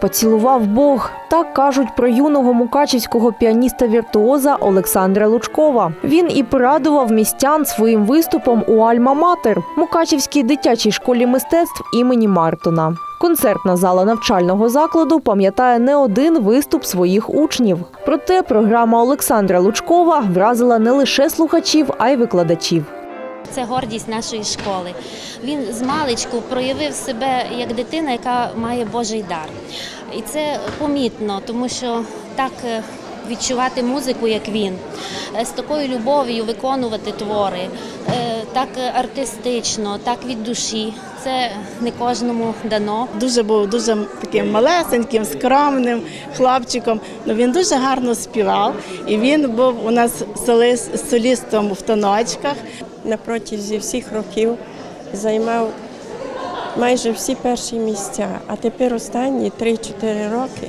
поцілував Бог. Так кажуть про юного мукачівського піаніста-віртуоза Олександра Лучкова. Він і порадував містян своїм виступом у Альма-Матер Мукачівській дитячій школі мистецтв імені Мартона. Концертна зала навчального закладу пам'ятає не один виступ своїх учнів. Проте програма Олександра Лучкова вразила не лише слухачів, а й викладачів. Це гордість нашої школи. Він з маличку проявив себе як дитина, яка має Божий дар. І це помітно, тому що так е, відчувати музику, як він, е, з такою любов'ю виконувати твори, е, так артистично, так від душі. Це не кожному дано. Дуже був дуже таким малесеньким, скромним хлопчиком. Ну він дуже гарно співав, і він був у нас соліс- солістом в таночках. На протязі всіх років займав майже всі перші місця. А тепер останні 3-4 роки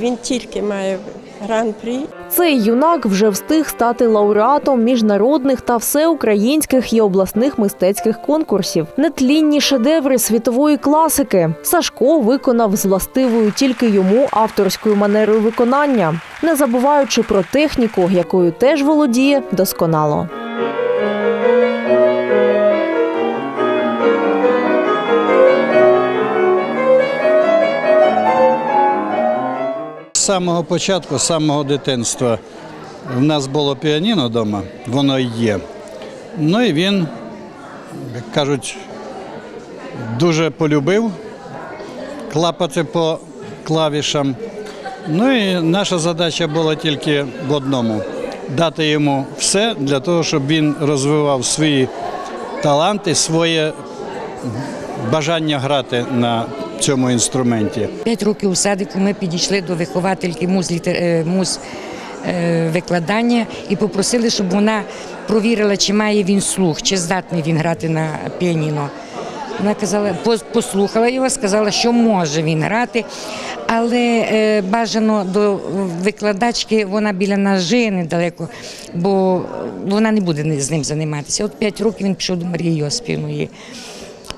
він тільки має гран-прі. Цей юнак вже встиг стати лауреатом міжнародних та всеукраїнських і обласних мистецьких конкурсів. Нетлінні шедеври світової класики. Сашко виконав з властивою тільки йому авторською манерою виконання, не забуваючи про техніку, якою теж володіє досконало. Самого початку, з самого дитинства в нас було піаніно вдома, воно є. Ну і він, як кажуть, дуже полюбив клапати по клавішам. Ну і наша задача була тільки в одному дати йому все для того, щоб він розвивав свої таланти, своє бажання грати на цьому інструменті. П'ять років у садику ми підійшли до виховательки муз, е, е, викладання і попросили, щоб вона провірила, чи має він слух, чи здатний він грати на піаніно. Вона казала, послухала його, сказала, що може він грати, але е, бажано до викладачки вона біля нас жиє недалеко, бо вона не буде з ним займатися. От п'ять років він пішов до Марії Йоспівної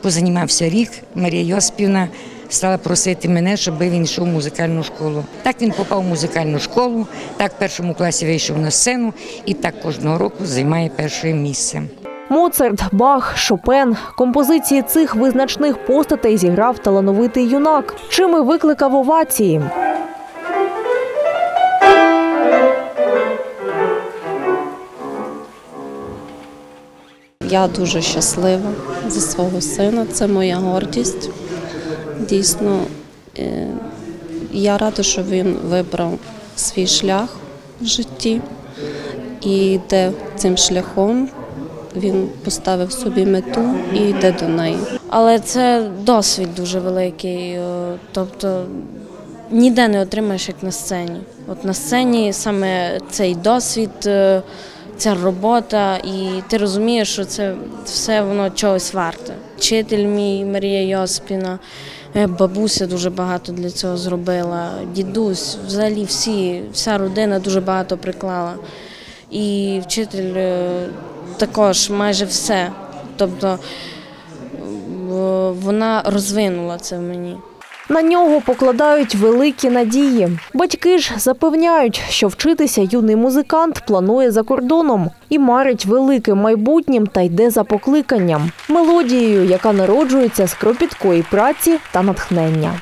позанімався рік. Марія Йоспівна стала просити мене, щоб він йшов в музикальну школу. Так він попав в музикальну школу, так в першому класі вийшов на сцену і так кожного року займає перше місце. Моцарт, Бах, Шопен. Композиції цих визначних постатей зіграв талановитий юнак, чим і викликав овації. Я дуже щаслива за свого сина. Це моя гордість. Дійсно, е, я рада, що він вибрав свій шлях в житті і йде цим шляхом. Він поставив собі мету і йде до неї. Але це досвід дуже великий. е, Тобто ніде не отримаєш як на сцені. От на сцені саме цей досвід, е, ця робота, і ти розумієш, що це все воно чогось варте. Вчитель мій Марія Йоспіна, е, бабуся дуже багато для цього зробила, дідусь, взагалі всі, вся родина дуже багато приклала. І вчитель е, також майже все. Тобто вона розвинула це в мені. На нього покладають великі надії. Батьки ж запевняють, що вчитися юний музикант планує за кордоном і марить великим майбутнім та йде за покликанням, мелодією, яка народжується з кропіткої праці та натхнення.